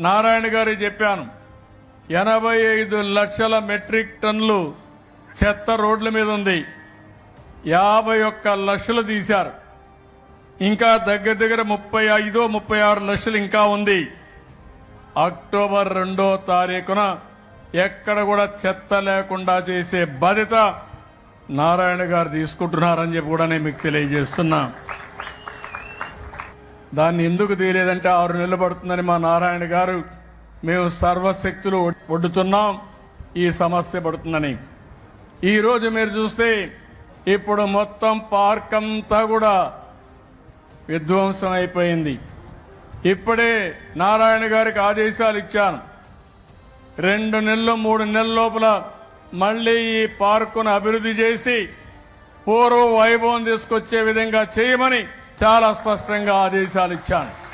నారాయణ గారి చెప్పాను. ఎనభై ఐదు లక్షల మెట్రిక్ టన్నులు చెత్త రోడ్ల మీద ఉంది. యాభై ఒక్క లక్షలు తీశారు. ఇంకా దగ్గర దగ్గర ముప్పై ఐదో ముప్పై ఆరు లక్షలు ఇంకా ఉంది. అక్టోబర్ రెండో తారీఖున ఎక్కడ కూడా చెత్త లేకుండా చేసే బాధ్యత నారాయణ గారు తీసుకుంటున్నారని చెప్పి కూడా నేను మీకు తెలియజేస్తున్నా. దాన్ని ఎందుకు తీయలేదంటే ఆరు నెలలు పడుతుందని మా నారాయణ గారు మేము సర్వశక్తులు ఒడ్డుతున్నాం ఈ సమస్య పడుతుందని. ఈరోజు మీరు చూస్తే ఇప్పుడు మొత్తం పార్క్ అంతా కూడా విధ్వంసం అయిపోయింది ఇప్పుడే నారాయణ గారికి ఆదేశాలు ఇచ్చాను. రెండు నెలలు మూడు నెలల లోపల మళ్ళీ ఈ పార్కును అభివృద్ధి చేసి పూర్వ వైభవం తీసుకొచ్చే విధంగా చేయమని చాలా స్పష్టంగా ఆదేశాలు ఇచ్చాను.